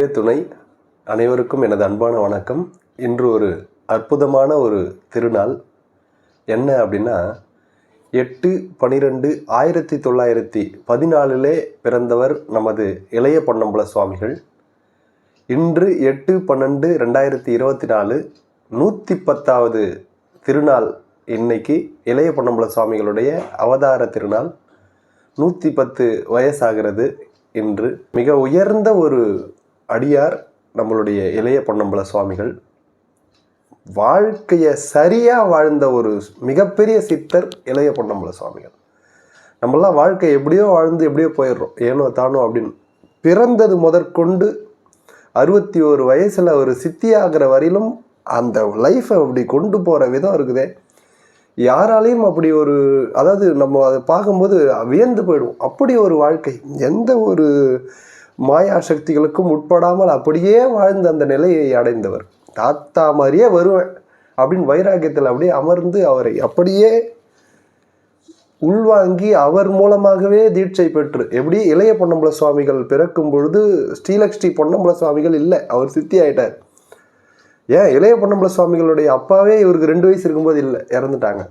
குருவே துணை அனைவருக்கும் எனது அன்பான வணக்கம். இன்று ஒரு அற்புதமான ஒரு திருநாள். என்ன அப்படின்னா எட்டு பனிரெண்டு ஆயிரத்தி தொள்ளாயிரத்தி பதினாலிலே பிறந்தவர் நமது இளைய பொன்னம்பல சுவாமிகள். இன்று எட்டு பன்னெண்டு ரெண்டாயிரத்தி இருபத்தி நாலு நூற்றி பத்தாவது திருநாள் இன்னைக்கு இளைய பொன்னம்பல சுவாமிகளுடைய அவதார திருநாள். நூற்றி பத்து வயசாகிறது இன்று. மிக உயர்ந்த ஒரு அடியார் நம்மளுடைய இளைய பொன்னம்பல சுவாமிகள் வாழ்க்கையை சரியாக வாழ்ந்த ஒரு மிகப்பெரிய சித்தர் இளைய பொன்னம்பல சுவாமிகள். நம்மளாம் வாழ்க்கை எப்படியோ வாழ்ந்து எப்படியோ போயிடுறோம். ஏனோ தானோ அப்படின்னு பிறந்தது முதற்கொண்டு அறுபத்தி ஒரு வயசில் ஒரு சித்தியாகிற வரையிலும் அந்த லைஃப்பை அப்படி கொண்டு போகிற விதம் இருக்குதே. யாராலையும் அப்படி ஒரு அதாவது நம்ம அதை பார்க்கும்போது வியந்து போயிடுவோம். அப்படி ஒரு வாழ்க்கை. எந்த ஒரு மாயா சக்திகளுக்கும் உட்படாமல் அப்படியே வாழ்ந்த அந்த நிலையை அடைந்தவர். தாத்தா மாதிரியே வருவேன் அப்படின்னு வைராக்கியத்தில் அப்படியே அமர்ந்து அவரை அப்படியே உள்வாங்கி அவர் மூலமாகவே தீட்சை பெற்று எப்படி இளைய பொன்னம்பல சுவாமிகள் பிறக்கும் பொழுது ஸ்ரீலக்ஷ்மி பொன்னம்பல சுவாமிகள் இல்லை அவர் சித்தி ஆயிட்டார். ஏன்? இளைய பொன்னம்பல சுவாமிகளுடைய அப்பாவே இவருக்கு ரெண்டு வயசு இருக்கும்போது இல்லை இறந்துட்டாங்க.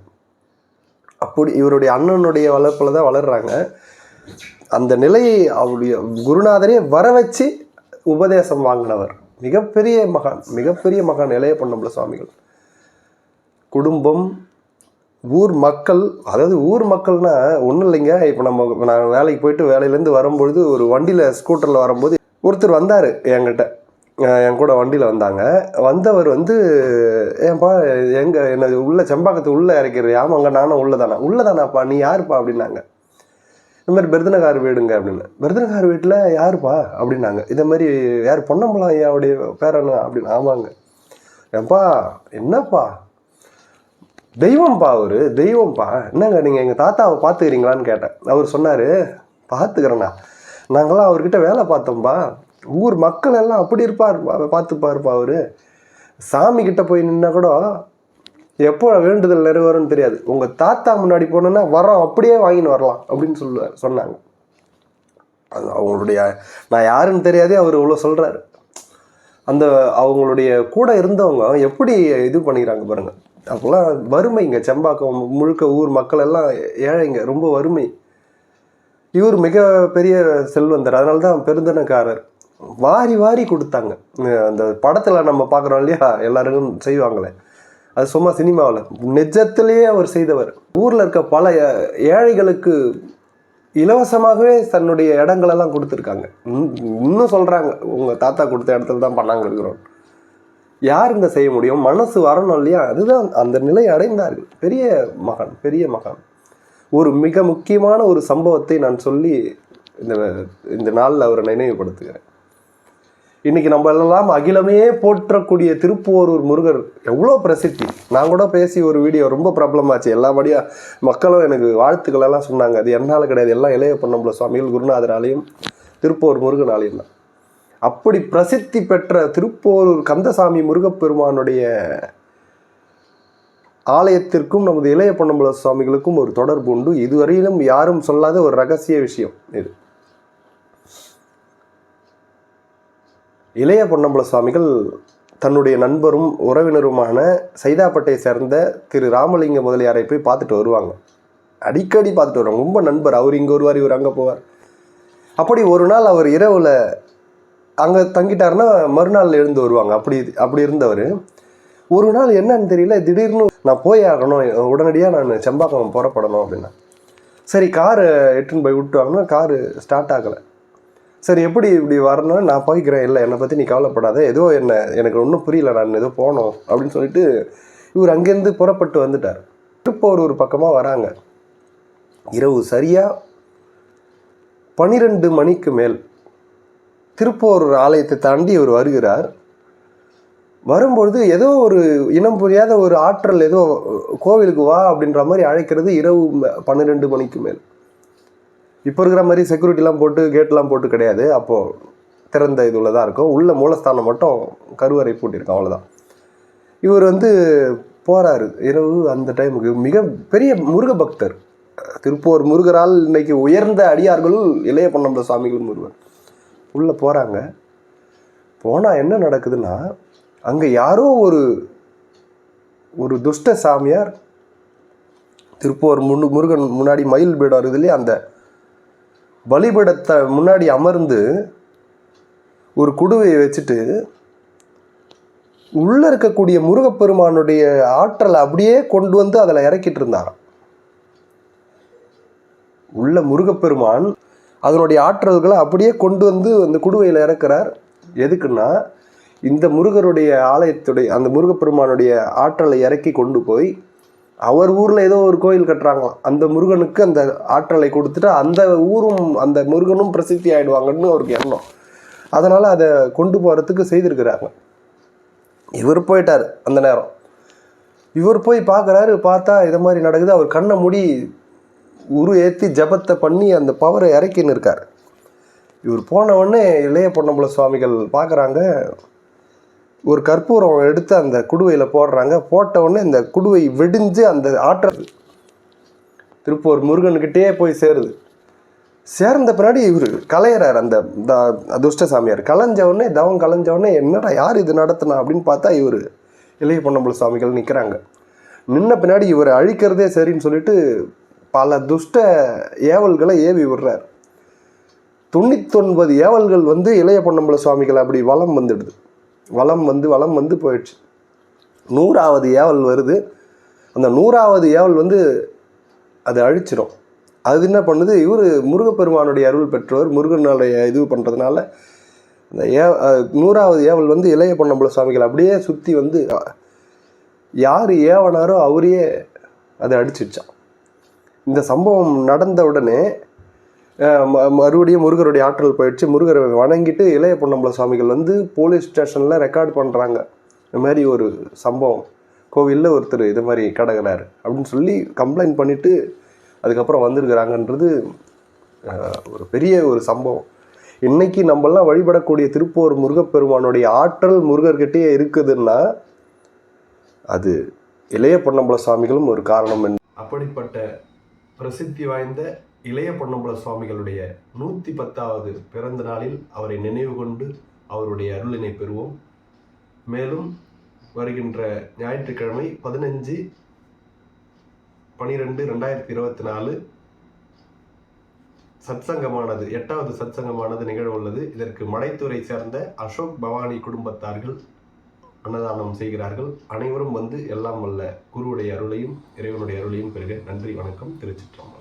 அப்படி இவருடைய அண்ணனுடைய வளர்ப்பில் தான் வளர்கிறாங்க அந்த நிலையை அவருடைய குருநாதரே வர வச்சு உபதேசம் வாங்கினவர். மிகப்பெரிய மகான் மிகப்பெரிய மகான் இளைய பொன்னம்பல சுவாமிகள். குடும்பம் ஊர் மக்கள் அதாவது ஊர் மக்கள்னா ஒன்றும் இல்லைங்க. இப்போ நம்ம நான் வேலைக்கு போயிட்டு வேலையிலேருந்து வரும்பொழுது ஒரு வண்டியில் ஸ்கூட்டரில் வரும்போது ஒருத்தர் வந்தார் என்கிட்ட. என் கூட வண்டியில் வந்தாங்க. வந்தவர் வந்து ஏன்பா எங்கே என்ன உள்ள செம்பாக்கத்து உள்ளே இறக்கிறது ஆமாங்க நானும் உள்ளதானா? உள்ளதானாப்பா நீ யாருப்பா? அப்படின்னாங்க. இந்த மாதிரி பெருதனகார் வீடுங்க அப்படின்னு. பெருதனகார் வீட்டில் யாருப்பா? அப்படின்னாங்க. இதை மாதிரி யார் பொன்னம்பலம் ஐயாவுடைய பேரனு அப்படின்னு. ஆமாங்க. ஏப்பா என்னப்பா? தெய்வம்ப்பா அவர். தெய்வம்ப்பா என்னங்க நீங்கள் எங்கள் தாத்தாவை பார்த்துக்கிறீங்களான்னு கேட்டேன். அவர் சொன்னார் பார்த்துக்கிறேண்ணா நாங்களாம் அவர்கிட்ட வேலை பார்த்தோம்ப்பா ஊர் மக்கள் எல்லாம் அப்படி இருப்பார் பார்த்துப்பாருப்பா அவர். சாமி கிட்ட போய் நின்னா கூட எப்போ வேண்டுதல் நிறைவேறும்னு தெரியாது. உங்கள் தாத்தா முன்னாடி போனோன்னா வரோம் அப்படியே வாங்கின்னு வரலாம் அப்படின்னு சொல்லுவார் சொன்னாங்க. அது அவங்களுடைய நான் யாருன்னு தெரியாதே அவர் இவ்வளோ சொல்கிறாரு அந்த அவங்களுடைய கூட இருந்தவங்க எப்படி இது பண்ணிக்கிறாங்க பாருங்க. அப்போல்லாம் வறுமைங்க செம்பாக்கம் முழுக்க ஊர் மக்கள் எல்லாம் ஏழைங்க ரொம்ப வறுமை. இவர் மிக பெரிய செல்வந்தர் அதனால தான் பெருந்தனக்காரர். வாரி வாரி கொடுத்தாங்க. அந்த படத்தில் நம்ம பார்க்குறோம் இல்லையா? எல்லாருக்கும் செய்வாங்களே. அது சும்மா சினிமாவில். நிஜத்திலேயே அவர் செய்தவர். ஊரில் இருக்க பல ஏ- ஏழைகளுக்கு இலவசமாகவே தன்னுடைய இடங்களெல்லாம் கொடுத்துருக்காங்க. இன்னும் இன்னும் சொல்கிறாங்க உங்கள் தாத்தா கொடுத்த இடத்துல தான் பண்ணாங்க இருக்கிறோம் யாருங்க செய்ய முடியும்? மனசு வரணும் இல்லையா? அதுதான் அந்த நிலை அடைந்தார்கள். பெரிய மகான் பெரிய மகான். ஒரு மிக முக்கியமான ஒரு சம்பவத்தை நான் சொல்லி இந்த இந்த நாளில் அவரை நினைவுபடுத்துகிறேன். இன்னைக்கு நம்ம எல்லாம் அகிலமே போற்றக்கூடிய திருப்போரூர் முருகர். எவ்வளோ பிரசித்தி. நான் கூட பேசி ஒரு வீடியோ ரொம்ப பிரபலமாச்சு எல்லாபடியும் மக்களும் எனக்கு வாழ்த்துக்கள் எல்லாம் சொன்னாங்க. அது என்னால் கிடையாது. எல்லாம் இளைய பொன்னம்பல சுவாமிகள் குருநாதராலையும் திருப்போர் முருகனாலையும் தான். அப்படி பிரசித்தி பெற்ற திருப்போரூர் கந்தசாமி முருகப்பெருமானுடைய ஆலயத்திற்கும் நமது இளைய பொன்னம்பல சுவாமிகளுக்கும் ஒரு தொடர்பு உண்டு. இதுவரையிலும் யாரும் சொல்லாத ஒரு ரகசிய விஷயம் இது. இளைய பொன்னம்பல சுவாமிகள் தன்னுடைய நண்பரும் உறவினருமான சைதாப்பட்டை சேர்ந்த திரு ராமலிங்க முதலியாரை போய் பார்த்துட்டு வருவாங்க. அடிக்கடி பார்த்துட்டு வருவாங்க. ரொம்ப நண்பர். அவர் இங்கே வருவார் இவர் அங்கே போவார். அப்படி ஒரு நாள் அவர் இரவில் அங்கே தங்கிட்டாருன்னா மறுநாள் எழுந்து வருவாங்க. அப்படி அப்படி இருந்தவர். ஒரு நாள் என்னன்னு தெரியல. திடீர்னு நான் போய் ஆகணும். உடனடியாக நான் செம்பாக்கம் புறப்படணும் அப்படின்னா. சரி காரு எட்டுன்னு போய் விட்டுவாங்கன்னா காரு ஸ்டார்ட் ஆகலை. சரி எப்படி இப்படி வரணும்னு நான் போய்க்கிறேன் இல்லை என்னை பற்றி நீ கவலைப்படாத. ஏதோ என்ன எனக்கு ஒன்றும் புரியல நான் ஏதோ போகணும் அப்படின்னு சொல்லிட்டு இவர் அங்கேருந்து புறப்பட்டு வந்துட்டார். திருப்போரூர் பக்கமாக வராங்க. இரவு சரியாக பன்னிரெண்டு மணிக்கு மேல் திருப்போர் ஆலயத்தை தாண்டி இவர் வருகிறார். வரும்பொழுது ஏதோ ஒரு இனம் புரியாத ஒரு ஆற்றல் ஏதோ கோவிலுக்கு வா அப்படின்ற மாதிரி அழைக்கிறது இரவு ம- பன்னிரெண்டு மணிக்கு மேல். இப்போ இருக்கிற மாதிரி செக்யூரிட்டிலாம் போட்டு கேட்லாம் போட்டு கிடையாது. அப்போது திறந்த இதுல தான் இருக்கும். உள்ள மூலஸ்தானம் மட்டும் கருவறை பூட்டியிருக்கோம். அவ்வளோதான் இவர் வந்து போகிறாரு இரவு அந்த டைமுக்கு மிக பெரிய முருக பக்தர். திருப்பூர் முருகரால் இன்றைக்கி உயர்ந்த அடியார்களும் இளைய பொன்னம்பல சுவாமிகளும் முருகன். உள்ளே போகிறாங்க போனால் என்ன நடக்குதுன்னா அங்கே யாரோ ஒரு ஒரு துஷ்ட சாமியார் திருப்பூர் முன்னு முருகன் முன்னாடி மயில் பீடம் இருக்குது இல்லையா அந்த வழிபடத்த முன்னாடி அமர்ந்து ஒரு குடுவையை வச்சுட்டு உள்ளே இருக்கக்கூடிய முருகப்பெருமானுடைய ஆற்றலை அப்படியே கொண்டு வந்து அதில் இறக்கிட்டு இருந்தாராம். உள்ள முருகப்பெருமான் அதனுடைய ஆற்றல்களை அப்படியே கொண்டு வந்து அந்த குடுவையில் இறக்குறார். எதுக்குன்னா இந்த முருகருடைய ஆலயத்துடைய அந்த முருகப்பெருமானுடைய ஆற்றலை இறக்கி கொண்டு போய் அவர் ஊரில் ஏதோ ஒரு கோயில் கட்டுறாங்களாம். அந்த முருகனுக்கு அந்த ஆற்றலை கொடுத்துட்டு அந்த ஊரும் அந்த முருகனும் பிரசித்தி ஆகிடுவாங்கன்னு அவருக்கு எண்ணம். அதனால் அதை கொண்டு போகிறதுக்கு செய்திருக்கிறாங்க. இவர் போயிட்டார் அந்த நேரம். இவர் போய் பார்க்குறாரு பார்த்தா இதை மாதிரி நடக்குது. அவர் கண்ணை மூடி உரு ஏற்றி ஜபத்தை பண்ணி அந்த பவரை இறக்கின்னு இருக்கார். இவர் போனவொடனே இளைய பொன்னம்பல சுவாமிகள் பார்க்குறாங்க ஒரு கற்பூரம் எடுத்து அந்த குடுவையில் போடுறாங்க. போட்ட உடனே இந்த குடுவை வெடிஞ்சு அந்த ஆற்றல் திருப்பூர் முருகன்கிட்டயே போய் சேருது. சேர்ந்த பின்னாடி இவர் கலையிறார் அந்த த- துஷ்ட சாமியார் கலைஞ்ச உடனே தவம் கலைஞ்ச உடனே என்னடா யார் இது நடத்தினா? அப்படின்னு பார்த்தா இவர் இளைய பொன்னம்பல சுவாமிகள் நிற்கிறாங்க நின்ன பின்னாடி இவரை அழிக்கிறதே சரின்னு சொல்லிட்டு பல துஷ்ட ஏவல்களை ஏவி விடுறார். தொண்ணூத்தொன்பது ஏவல்கள் வந்து இளைய பொன்னம்பல சுவாமிகள் அப்படி வலம் வந்துடுது. வளம் வந்து வளம் வந்து போயிடுச்சு. நூறாவது ஏவல் வருது. அந்த நூறாவது ஏவல் வந்து அது அழிச்சிடும் அது என்ன பண்ணுது? இவர் முருகப்பெருமானுடைய அருள் பெற்றவர் முருகனுடைய இது பண்ணுறதுனால இந்த ஏ நூறாவது ஏவல் வந்து இளைய பொன்னம்பல சுவாமிகள் அப்படியே சுற்றி வந்து யார் ஏவனாரோ அவரையே அதை அடிச்சிடுச்சான் இந்த சம்பவம் நடந்த உடனே மறுபடியும் முருகருடைய ஆற்றல் போயிடுச்சு. முருகரை வணங்கிட்டு இளைய பொன்னம்பல சுவாமிகள் வந்து போலீஸ் ஸ்டேஷனில் ரெக்கார்ட் பண்ணுறாங்க இந்த மாதிரி ஒரு சம்பவம். கோவிலில் ஒருத்தர் இது மாதிரி கடகிறாரு அப்படின்னு சொல்லி கம்ப்ளைண்ட் பண்ணிவிட்டு அதுக்கப்புறம் வந்திருக்கிறாங்கன்றது ஒரு பெரிய ஒரு சம்பவம். இன்றைக்கி நம்மெல்லாம் வழிபடக்கூடிய திருப்பூர் முருகப்பெருமானுடைய ஆற்றல் முருகர்கிட்டயே இருக்குதுன்னா அது இளைய பொன்னம்பல சுவாமிகளும் ஒரு காரணம். அப்படிப்பட்ட பிரசித்தி வாய்ந்த இளைய பொன்னம்பல சுவாமிகளுடைய நூற்றி பத்தாவது பிறந்த நாளில் அவரை நினைவு கொண்டு அவருடைய அருளினை பெறுவோம். மேலும் வருகின்ற ஞாயிற்றுக்கிழமை பதினஞ்சு பனிரெண்டு ரெண்டாயிரத்தி இருபத்தி நாலு சத்சங்கமானது எட்டாவது சத்சங்கமானது நிகழ்வு உள்ளது. இதற்கு மடைத்துறை சேர்ந்த அசோக் பவானி குடும்பத்தார்கள் அன்னதானம் செய்கிறார்கள். அனைவரும் வந்து எல்லாம் வல்ல குருவுடைய அருளையும் இறைவனுடைய அருளையும் பெறுக. நன்றி வணக்கம். திருச்சிற்றம்பலம்.